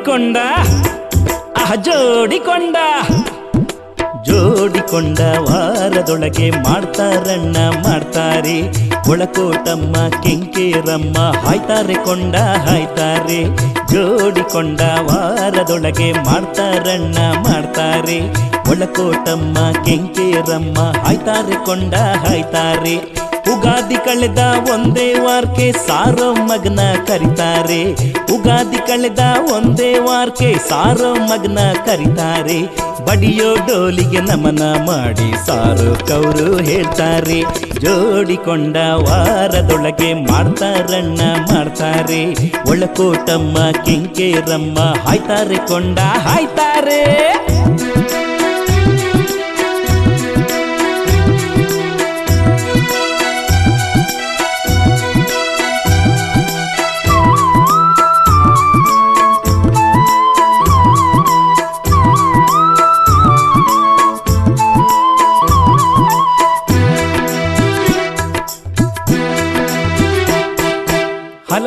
ಜೋಡಿಕೊಂಡ, ಆಹ, ಜೋಡಿಕೊಂಡ. ಜೋಡಿಕೊಂಡ ವಾರದೊಳಗೆ ಮಾಡ್ತಾರಣ್ಣ, ಮಾಡ್ತಾರೆ. ಒಳಕೋಟಮ್ಮ, ಕೆಂಕೇರಮ್ಮ, ಹಾಯ್ತಾರೆ ಕೊಂಡ, ಹಾಯ್ತಾರೆ. ಜೋಡಿಕೊಂಡ ವಾರದೊಳಗೆ ಮಾಡ್ತಾರಣ್ಣ, ಮಾಡ್ತಾರೆ. ಒಳಕೋಟಮ್ಮ, ಕೆಂಕೇರಮ್ಮ, ಹಾಯ್ತಾರೆ ಕೊಂಡ, ಹಾಯ್ತಾರೆ. ಉಗಾದಿ ಕಳೆದ ಒಂದೇ ವಾರಕ್ಕೆ ಸಾರೋ ಮಗನ ಕರಿತಾರೆ. ಉಗಾದಿ ಕಳೆದ ಒಂದೇ ವಾರಕ್ಕೆ ಸಾರೋ ಮಗನ ಕರಿತಾರೆ. ಬಡಿಯೋ ಡೋಲಿಗೆ ನಮನ ಮಾಡಿ ಸಾರೋ ಕೌರು ಹೇಳ್ತಾರೆ. ಜೋಡಿಕೊಂಡ ವಾರದೊಳಗೆ ಮಾಡ್ತಾರಣ್ಣ ಮಾಡ್ತಾರೆ. ಒಳಕೋಟಮ್ಮ ಕೆಂಕೇರಮ್ಮ ಹಾಯ್ತಾರೆ ಕೊಂಡ ಹಾಯ್ತಾರೆ.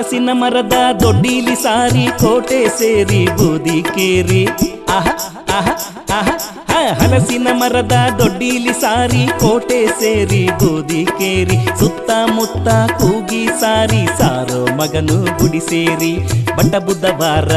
ಹಲಸಿನ ಮರದ ದೊಡ್ಡಿಲಿ ಸಾರಿ ಕೋಟೆ ಸೇರಿ ಬೂದಿ ಕೇರಿ. ಆಹ ಆಹ ಆಹ ಹ, ಹಲಸಿನ ಮರದ ದೊಡ್ಡಿಲಿ ಸಾರಿ ಕೋಟೆ ಸೇರಿ ಬೂದಿ ಕೇರಿ. ಸುತ್ತಮುತ್ತ ಕೂಗಿ ಸಾರಿ ಸಾರೋ ಮಗನು ಗುಡಿ ಸೇರಿ. ಬಟ್ಟ ಬುಧವಾರ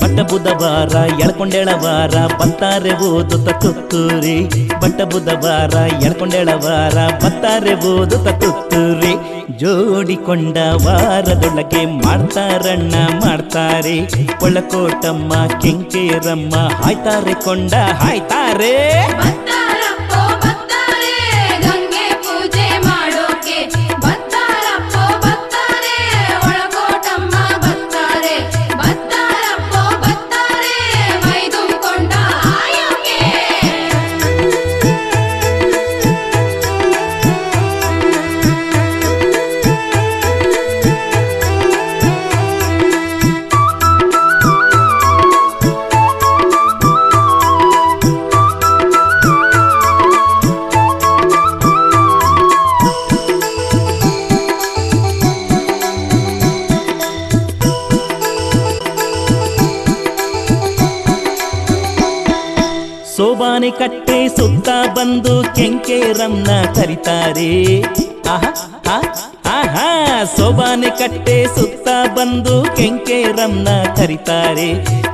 ಬಟ್ಟ ಬುಧವಾರ ಎಳ್ಕೊಂಡೆಳವಾರ ಬತ್ತಾರೆ ಓದುತ್ತ ತುತ್ತೂರಿ ಬಟ್ಟ ಬುಧವಾರ ಎಳ್ಕೊಂಡೆಳವಾರ ಬತ್ತಾರೆ ಓದುತ್ತ ತುತ್ತೂರಿ ಜೋಡಿಕೊಂಡ ವಾರದೊಳಗೆ ಮಾಡ್ತಾರಣ್ಣ ಮಾಡ್ತಾರೆ. ಒಳಕೋಟಮ್ಮ ಕೆಂಕೇರಮ್ಮ ಹಾಯ್ತಾರೆ ಕೊಂಡ ಹಾಯ್ತಾರೆ. ಸೋಬಾನೆ ಕಟ್ಟೆ ಸುತ್ತ ಬಂದು ಕೆಂಕೇರನ್ನ ಕರಿತಾರೆ. ಆಹ ಸೋಬಾನೆ ಕಟ್ಟೆ ಸುತ್ತ ಬಂದು ಕೆಂಕೇರನ್ನ ಕರಿತಾರೆ.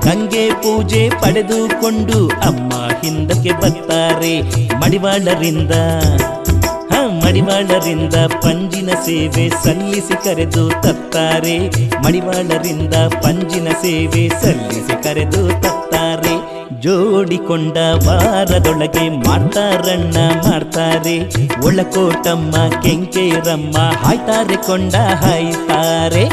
ಗಂಗೆ ಪೂಜೆ ಪಡೆದುಕೊಂಡು ಅಮ್ಮ ಹಿಂದಕ್ಕೆ ಬರ್ತಾರೆ. ಮಡಿವಾಳರಿಂದ ಹ, ಮಡಿವಾಳರಿಂದ ಪಂಜಿನ ಸೇವೆ ಸಲ್ಲಿಸಿ ಕರೆದು ತತ್ತಾರೆ ಮಡಿವಾಳರಿಂದ ಪಂಜಿನ ಸೇವೆ ಸಲ್ಲಿಸಿ ಕರೆದು ತತ್ತಾರೆ ಜೋಡಿಕೊಂಡ ವಾರದೊಳಗೆ ಮಾಡ್ತಾರಣ್ಣ ಮಾಡ್ತಾರೆ ಒಳಕೋಟಮ್ಮ ಕೆಂಕೇರಮ್ಮ ಹಾಯ್ತಾರೆ ಕೊಂಡ ಹಾಯ್ತಾರೆ.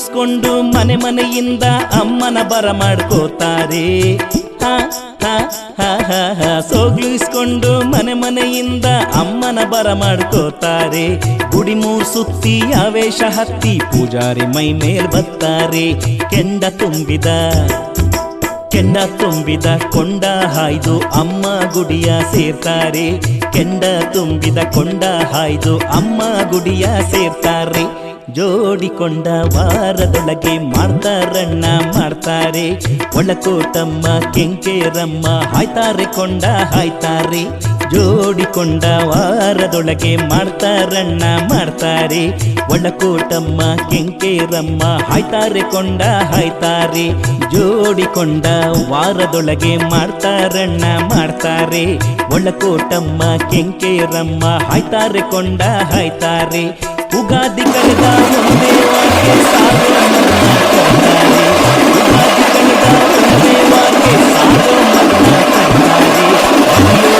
ಸೋಗ್ಲು ಇಸ್ಕೊಂಡು ಮನೆ ಮನೆಯಿಂದ ಅಮ್ಮನ ಬರ ಮಾಡ್ಕೋತಾರೆ. ಸೋಗ್ಲಿಸ್ಕೊಂಡು ಮನೆ ಮನೆಯಿಂದ ಅಮ್ಮನ ಬರ ಮಾಡ್ಕೋತಾರೆ. ಗುಡಿ ಮೂರ್ ಸುತ್ತಿ ಆವೇಶ ಹತ್ತಿ ಪೂಜಾರಿ ಮೈ ಮೇಲ್ ಬತ್ತಾರೆ. ಕೆಂಡ ತುಂಬಿದ ಕೆಂಡ ತುಂಬಿದ ಕೊಂಡ ಹಾಯ್ದು ಅಮ್ಮ ಗುಡಿಯ ಸೇರ್ತಾರೆ. ಕೆಂಡ ತುಂಬಿದ ಕೊಂಡ ಹಾಯ್ದು ಅಮ್ಮ ಗುಡಿಯ ಸೇರ್ತಾರೆ. ಜೋಡಿಕೊಂಡ ವಾರದೊಳಗೆ ಮಾಡ್ತಾರಣ್ಣ ಮಾಡ್ತಾರೆ ಒಳಕೋಟಮ್ಮ ಕೆಂಕೇರಮ್ಮ ಹಾಯ್ತಾರೆ ಕೊಂಡ ಹಾಯ್ತಾರೆ. ಜೋಡಿಕೊಂಡ ವಾರದೊಳಗೆ ಮಾಡ್ತಾರಣ್ಣ ಮಾಡ್ತಾರೆ ಒಳಕೋಟಮ್ಮ ಕೆಂಕೇರಮ್ಮ ಹಾಯ್ತಾರೆ ಕೊಂಡ ಹಾಯ್ತಾರೆ. ಜೋಡಿಕೊಂಡ ವಾರದೊಳಗೆ ಮಾಡ್ತಾರಣ್ಣ ಮಾಡ್ತಾರೆ ಒಳಕೋಟಮ್ಮ ಕೆಂಕೇರಮ್ಮ ಹಾಯ್ತಾರೆ ಕೊಂಡ ಹಾಯ್ತಾರೆ. ಉಗಾದಿ ಕಳೆದ ಒಂದೇ ವಾರಕ್ಕೆ ಸಾರೋ ಮಗನ ಕರ್ತಾರೆ. ಉಗಾದಿ ಕಳೆದ ಒಂದೇ ವಾರಕ್ಕೆ ಸಾರೋ ಮಗನ ಕರ್ತಾರೆ. ಅಯ್ಯೋ ಗೌರಿ